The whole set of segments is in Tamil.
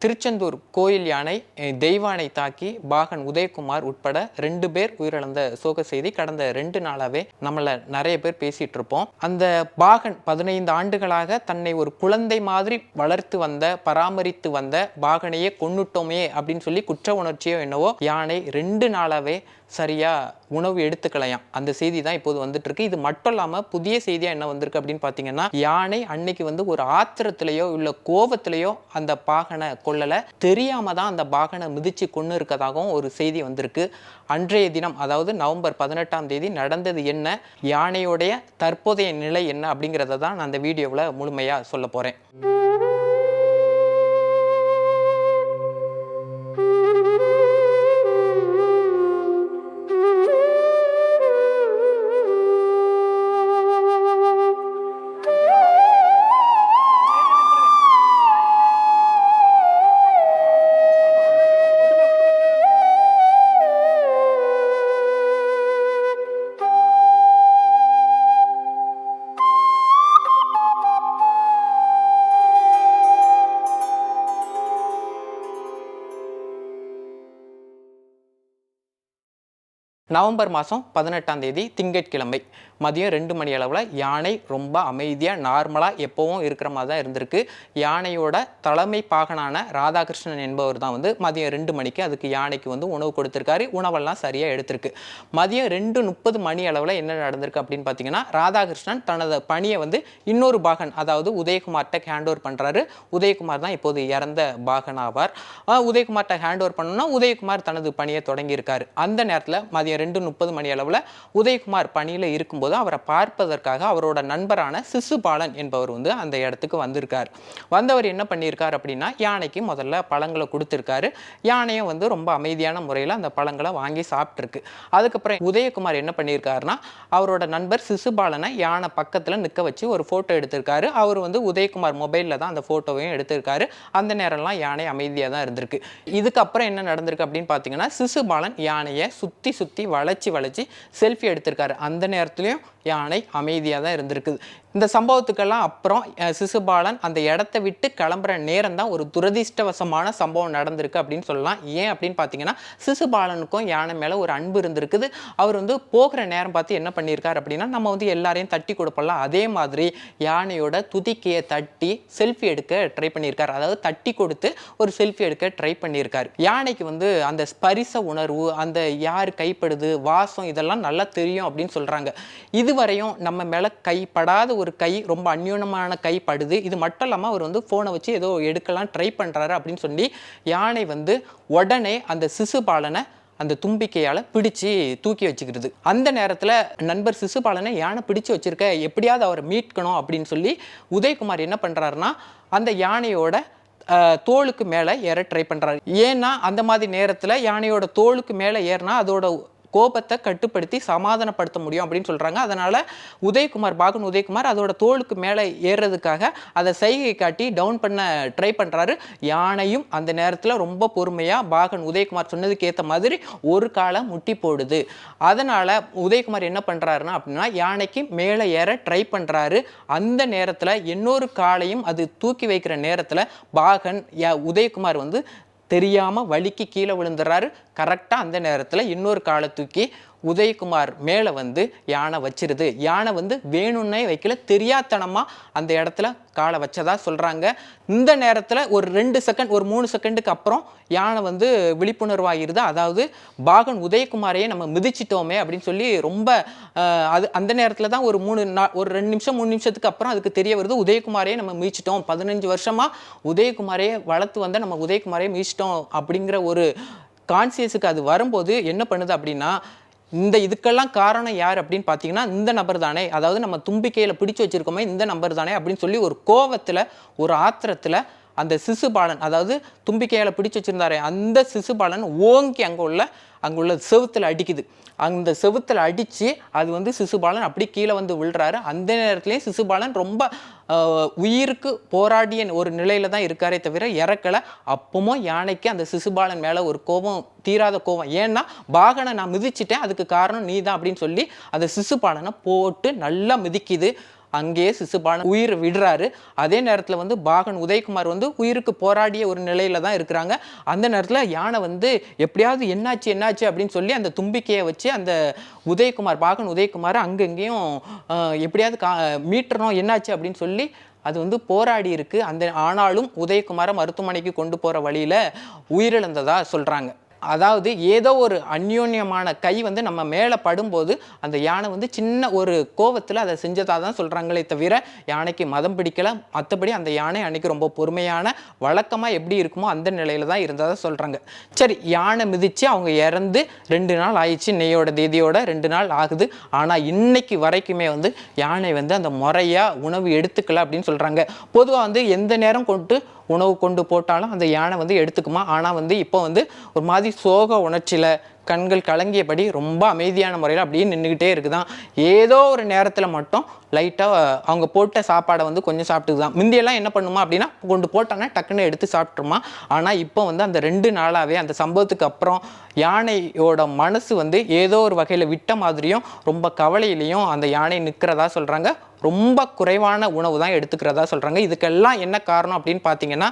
திருச்செந்தூர் கோயில் யானை தெய்வானை தாக்கி பாகன் உதயகுமார் உட்பட ரெண்டு பேர் உயிரிழந்த சோக செய்தி கடந்த ரெண்டு நாளாவே நம்மள நிறைய பேர் பேசிட்டு இருப்போம். அந்த பாகன் பதினைந்து ஆண்டுகளாக தன்னை ஒரு குழந்தை மாதிரி வளர்த்து வந்த பராமரித்து வந்த பாகனையே கொன்னுட்டோமே அப்படின்னு சொல்லி குற்ற உணர்ச்சியோ என்னவோ யானை ரெண்டு நாளாவே சரியா உணவு எடுத்துக்கலையாம் அந்த செய்தி தான் இப்போது வந்துட்டு இருக்கு இது மட்டும் இல்லாமல் புதிய செய்தியாக என்ன வந்திருக்கு அப்படின்னு பார்த்தீங்கன்னா யானை அன்னைக்கு வந்து ஒரு ஆத்திரத்திலேயோ இல்லை கோபத்திலேயோ அந்த பாகனை கொள்ளலை தெரியாம தான் அந்த பாகனை மிதிச்சு கொண்டு இருக்கதாகவும் ஒரு செய்தி வந்திருக்கு. அன்றைய தினம் அதாவது நவம்பர் பதினெட்டாம் தேதி நடந்தது என்ன யானையோடைய தற்போதைய நிலை என்ன அப்படிங்கிறத தான் நான் அந்த வீடியோவில் முழுமையாக சொல்ல போகிறேன் நவம்பர் மாதம் பதினெட்டாம் தேதி திங்கட்கிழமை. மதியம் ரெண்டு மணி அளவில் யானை ரொம்ப அமைதியாக நார்மலாக எப்போவும் இருக்கிற மாதிரி தான் இருந்திருக்கு. யானையோட தலைமை பாகனான ராதாகிருஷ்ணன் என்பவர் தான் வந்து மதியம் ரெண்டு மணிக்கு அதுக்கு யானைக்கு வந்து உணவு கொடுத்துருக்காரு. உணவெல்லாம் சரியாக எடுத்திருக்கு. மதியம் ரெண்டு முப்பது மணி அளவில் என்ன நடந்திருக்கு அப்படின்னு பார்த்தீங்கன்னா ராதாகிருஷ்ணன் தனது பணியை வந்து இன்னொரு பாகன் அதாவது உதயகுமார்கிட்ட ஹேண்ட் ஓவர் பண்ணுறாரு உதயகுமார் தான் இப்போது இறந்த பாகன் ஆவார் உதயகுமார்கிட்ட ஹேண்ட் ஓவர் பண்ணணும்னா உதயகுமார் தனது பணியை தொடங்கியிருக்காரு. அந்த நேரத்தில் மதியம் ரெண்டு முப்பது மணி அளவில் உதயகுமார் பணியில் இருக்கும்போது அவரை பார்ப்பதற்காக அவரோட நண்பரான சிசுபாலன் என்பவர் வந்து அந்த இடத்துக்கு வந்திருக்கார். வந்தவர் என்ன பண்ணியிருக்கார் அப்படின்னா யானைக்கு முதல்ல பழங்களை கொடுத்துருக்காரு. யானையும் வந்து ரொம்ப அமைதியான முறையில் அந்த பழங்களை வாங்கி சாப்பிட்ருக்கு அதுக்கப்புறம் உதயகுமார் என்ன பண்ணியிருக்காருன்னா அவரோட நண்பர் சிசுபாலனை யானை பக்கத்தில் நிற்க வச்சு ஒரு ஃபோட்டோ எடுத்திருக்காரு. அவர் வந்து உதயகுமார் மொபைலில் தான் அந்த ஃபோட்டோவையும் எடுத்திருக்காரு. அந்த நேரம்லாம் யானை அமைதியாக தான் இருந்திருக்கு. இதுக்கப்புறம் என்ன நடந்திருக்கு அப்படின்னு பார்த்தீங்கன்னா சிசுபாலன் யானையை சுற்றி சுற்றி வளைச்சி வளைச்சி செல்ஃபி எடுத்திருக்காரு. அந்த நேரத்துலையும் யானை அமைதியாக தான் இருந்திருக்குது. இந்த சம்பவத்துக்கெல்லாம் அப்புறம் சிசுபாலன் அந்த இடத்த விட்டு கிளம்புற நேரம் தான் ஒரு துரதிர்ஷ்டவசமான சம்பவம் நடந்திருக்கு அப்படின்னு சொல்லலாம். ஏன் அப்படின்னு பார்த்தீங்கன்னா சிசுபாலனுக்கும் யானை மேலே ஒரு அன்பு இருந்திருக்குது. அவர் வந்து போகிற நேரம் பார்த்து என்ன பண்ணியிருக்காரு அப்படின்னா நம்ம வந்து எல்லாரையும் தட்டி கொடுப்பலாம் அதே மாதிரி யானையோட துதிக்கையை தட்டி செல்ஃபி எடுக்க ட்ரை பண்ணியிருக்காரு அதாவது தட்டி கொடுத்து ஒரு செல்ஃபி எடுக்க ட்ரை பண்ணியிருக்காரு யானைக்கு வந்து அந்த ஸ்பரிச உணர்வு அந்த யார் கைப்படுது வாசம் இதெல்லாம் நல்லா தெரியும் அப்படின்னு சொல்கிறாங்க இதுவரையும் நம்ம மேலே கைப்படாத ஒரு கை ரொம்ப அந்யூனமான கை படுது. இது மட்டும் இல்லாமல் அவர் வந்து ஃபோனை வச்சு ஏதோ எடுக்கலாம் ட்ரை பண்ணுறாரு அப்படின்னு சொல்லி யானை வந்து உடனே அந்த சிசுபாலனை அந்த தும்பிக்கையால் பிடிச்சு தூக்கி வச்சுக்கிறது. அந்த நேரத்தில் நண்பர் சிசுபாலனை யானை பிடிச்சு வச்சிருக்க எப்படியாவது அவரை மீட்கணும் அப்படின்னு சொல்லி உதயகுமார் என்ன பண்ணுறாருன்னா அந்த யானையோட தோளுக்கு மேலே ஏற ட்ரை பண்ணுறாரு ஏன்னா அந்த மாதிரி நேரத்தில் யானையோட தோளுக்கு மேலே ஏறினா அதோட கோபத்தை கட்டுப்படுத்தி சமாதானப்படுத்த முடியும் அப்படின்னு சொல்கிறாங்க அதனால் உதயகுமார் பாகன் உதயகுமார் அதோட தோலுக்கு மேலே ஏறுறதுக்காக அதை சைகை காட்டி டவுன் பண்ண ட்ரை பண்ணுறாரு யானையும் அந்த நேரத்தில் ரொம்ப பொறுமையாக பாகன் உதயகுமார் சொன்னதுக்கு ஏற்ற மாதிரி ஒரு காலை முட்டி போடுது. அதனால் உதயகுமார் என்ன பண்ணுறாருன்னா அப்படின்னா யானைக்கு மேலே ஏற ட்ரை பண்ணுறாரு அந்த நேரத்தில் இன்னொரு காலையும் அது தூக்கி வைக்கிற நேரத்தில் பாகன் யா உதயகுமார் வந்து தெரியாமல் வலிக்கு கீழே விழுந்துறாரு. கரெக்டாக அந்த நேரத்தில் இன்னொரு காலை தூக்கி உதயகுமார் மேலே வந்து யானை வச்சிருது. யானை வந்து வேணும்னே வைக்கல தெரியாத்தனமாக அந்த இடத்துல காலை வச்சதா சொல்கிறாங்க இந்த நேரத்தில் ஒரு ரெண்டு செகண்ட் ஒரு மூணு செகண்டுக்கு அப்புறம் யானை வந்து விழிப்புணர்வாகிருது அதாவது பாகன் உதயகுமாரையே நம்ம மிதிச்சிட்டோமே அப்படின்னு சொல்லி ரொம்ப அது அந்த நேரத்தில் தான் ஒரு மூணு நா ஒரு ரெண்டு நிமிஷம் மூணு நிமிஷத்துக்கு அப்புறம் அதுக்கு தெரிய வருது உதயகுமாரையே நம்ம மிதிச்சிட்டோம். பதினஞ்சு வருஷமாக உதயகுமாரையே வளர்த்து வந்த நம்ம உதயகுமாரையே மிதிச்சிட்டோம் அப்படிங்கிற ஒரு கான்சியஸுக்கு அது வரும்போது என்ன பண்ணுது அப்படின்னா இந்த இதுக்கெல்லாம் காரணம் யார் அப்படின்னு பார்த்தீங்கன்னா இந்த நபர் தானே அதாவது நம்ம தும்பிக்கையில் பிடிச்சு வச்சிருக்கோமே இந்த நபர் தானே அப்படின்னு சொல்லி ஒரு கோவத்தில் ஒரு ஆத்திரத்தில் அந்த சிசுபாலன் அதாவது தும்பிக்கையால் பிடிச்சு வச்சிருந்தாரே அந்த சிசுபாலன் ஓங்கி அங்கே உள்ள அங்கே உள்ள செவுத்தில் அடிக்குது. அந்த செவுத்தில் அடித்து அது வந்து சிசுபாலன் அப்படி கீழே வந்து விழுறாரு. அந்த நேரத்துலேயும் சிசுபாலன் ரொம்ப உயிருக்கு போராடிய ஒரு நிலையில் தான் இருக்காரே தவிர இறக்கலை. அப்பவும் யானைக்கு அந்த சிசுபாலன் மேலே ஒரு கோபம் தீராத கோபம். ஏன்னா பாகனை நான் மிதிச்சிட்டேன் அதுக்கு காரணம் நீ தான் அப்படின்னு சொல்லி அந்த சிசுபாலனை போட்டு நல்லா மிதிக்குது. அங்கேயே சிசுபாலன் உயிர் விடுறாரு. அதே நேரத்தில் வந்து பாகன் உதயகுமார் வந்து உயிருக்கு போராடிய ஒரு நிலையில தான் இருக்கிறாங்க. அந்த நேரத்தில் யானை வந்து எப்படியாவது என்னாச்சு என்னாச்சு அப்படின்னு சொல்லி அந்த தும்பிக்கையை வச்சு அந்த உதயகுமார் பாகன் உதயகுமார் அங்கங்கேயும் எப்படியாவது கா மீட்டணும் என்னாச்சு அப்படின்னு சொல்லி அது வந்து போராடி இருக்கு. அந்த ஆனாலும் உதயகுமாரை மருத்துவமனைக்கு கொண்டு போகிற வழியில் உயிரிழந்ததாக சொல்கிறாங்க அதாவது ஏதோ ஒரு அந்யோன்யமான கை வந்து நம்ம மேலே படும்போது அந்த யானை வந்து சின்ன ஒரு கோவத்தில் அதை செஞ்சதாக தான் சொல்கிறாங்களே தவிர யானைக்கு மதம் பிடிக்கலை. மற்றபடி அந்த யானை அன்னைக்கு ரொம்ப பொறுமையான வழக்கமாக எப்படி இருக்குமோ அந்த நிலையில் தான் இருந்ததாக சொல்கிறாங்க சரி யானை மிதித்து அவங்க இறந்து ரெண்டு நாள் ஆயிடுச்சு. நெய்யோட தேதியோட ரெண்டு நாள் ஆகுது. ஆனால் இன்னைக்கு வரைக்குமே வந்து யானை வந்து அந்த முறையாக உணவு எடுத்துக்கல அப்படின்னு சொல்கிறாங்க பொதுவாக வந்து எந்த நேரம் கொண்டு உணவு கொண்டு போட்டாலும் அந்த யானை வந்து எடுத்துக்குமா? ஆனால் வந்து இப்போ வந்து ஒரு மாதிரி சோக உணர்ச்சியில் கண்கள் கலங்கியபடி ரொம்ப அமைதியான முறையில் அப்படியே நின்றுக்கிட்டே இருக்குதான். ஏதோ ஒரு நேரத்தில் மட்டும் லைட்டாக அவங்க போட்ட சாப்பாடை வந்து கொஞ்சம் சாப்பிட்டுக்குதான். முந்தியெல்லாம் என்ன பண்ணுமா அப்படின்னா கொண்டு போட்டோன்னா டக்குன்னு எடுத்து சாப்பிட்ருமா ஆனால் இப்போ வந்து அந்த ரெண்டு நாளாகவே அந்த சம்பவத்துக்கு அப்புறம் யானையோட மனசு வந்து ஏதோ ஒரு வகையில் விட்ட மாதிரியும் ரொம்ப கவலையிலையும் அந்த யானை நிற்கிறதா சொல்கிறாங்க ரொம்ப குறைவான உணவு தான் எடுத்துக்கிறதா சொல்கிறாங்க இதுக்கெல்லாம் என்ன காரணம் அப்படின்னு பார்த்தீங்கன்னா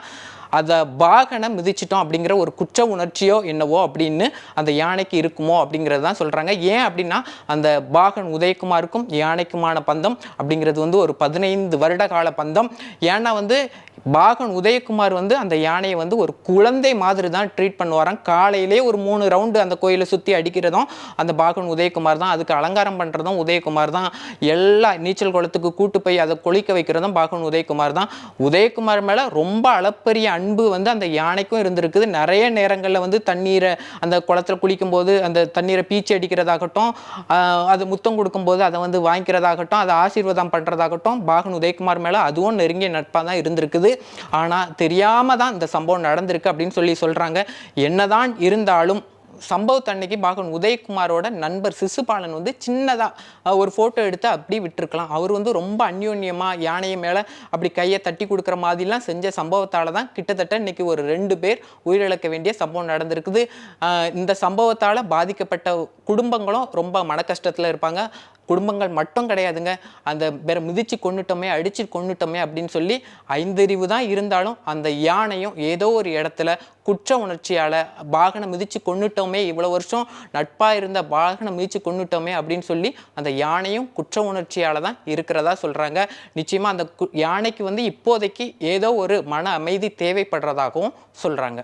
அதை பாகனை மிதிச்சிட்டோம் அப்படிங்கிற ஒரு குற்ற உணர்ச்சியோ என்னவோ அப்படின்னு அந்த யானைக்கு இருக்குமோ அப்படிங்கிறது தான் சொல்கிறாங்க ஏன் அப்படின்னா அந்த பாகன் உதயகுமாருக்கும் யானைக்குமான பந்தம் அப்படிங்கிறது வந்து ஒரு பதினைந்து வருட கால பந்தம். ஏன்னா வந்து பாகன் உதயகுமார் வந்து அந்த யானையை வந்து ஒரு குழந்தை மாதிரி தான் ட்ரீட் பண்ணுவாராம். காலையிலே ஒரு மூணு ரவுண்டு அந்த கோயிலை சுற்றி அடிக்கிறதும் அந்த பாகன் உதயகுமார் தான். அதுக்கு அலங்காரம் பண்ணுறதும் உதயகுமார் தான். எல்லா நீச்சல் குளத்துக்கு கூட்டு போய் அதை கொளிக்க வைக்கிறதும் பாகன் உதயகுமார் தான். உதயகுமார் மேலே ரொம்ப அளப்பரிய அன்பு வந்து அந்த யானைக்கும் இருந்திருக்குது. நிறைய நேரங்களில் வந்து தண்ணீரை அந்த குளத்துல குளிக்கும்போது அந்த தண்ணீரை பீச்சி அடிக்கிறதாகட்டும் அது முத்தம் கொடுக்கும்போது அதை வந்து வாங்கிக்கிறதாகட்டும் அதை ஆசீர்வாதம் பண்ணுறதாகட்டும் பாகன் உதயகுமார் மேலே அதுவும் நெருங்கிய நட்பாக தான் இருந்திருக்குது. ஆனால் தெரியாமல் தான் இந்த சம்பவம் நடந்திருக்கு அப்படின்னு சொல்லி சொல்கிறாங்க என்னதான் இருந்தாலும் சம்பவத்தன்னைக்கு பாகன் உதயகுமாரோட நண்பர் சிசுபாலன் வந்து சின்னதாக ஒரு ஃபோட்டோ எடுத்து அப்படி விட்டுருக்கலாம். அவர் வந்து ரொம்ப அந்யோன்யமாக யானையை மேலே அப்படி கையை தட்டி கொடுக்குற மாதிரிலாம் செஞ்ச சம்பவத்தால் தான் கிட்டத்தட்ட இன்னைக்கு ஒரு ரெண்டு பேர் உயிரிழக்க வேண்டிய சம்பவம் நடந்திருக்குது. இந்த சம்பவத்தால் பாதிக்கப்பட்ட குடும்பங்களும் ரொம்ப மன கஷ்டத்தில் இருப்பாங்க. குடும்பங்கள் மட்டும் கிடையாதுங்க. அந்த பிற மிதிச்சு கொண்டுட்டோமே அடிச்சு கொண்டுட்டோமே அப்படின்னு சொல்லி ஐந்தறிவு தான் இருந்தாலும் அந்த யானையும் ஏதோ ஒரு இடத்துல குற்ற உணர்ச்சியால் பாகனை மிதித்து கொண்டுட்டோமே இவ்வளோ வருஷம் நட்பாக இருந்த பாகனை மிதித்து கொண்டுட்டோமே அப்படின்னு சொல்லி அந்த யானையும் குற்ற உணர்ச்சியால் தான் இருக்கிறதா சொல்கிறாங்க நிச்சயமாக அந்த கு- யானைக்கு வந்து இப்போதைக்கு ஏதோ ஒரு மன அமைதி தேவைப்படுறதாகவும் சொல்கிறாங்க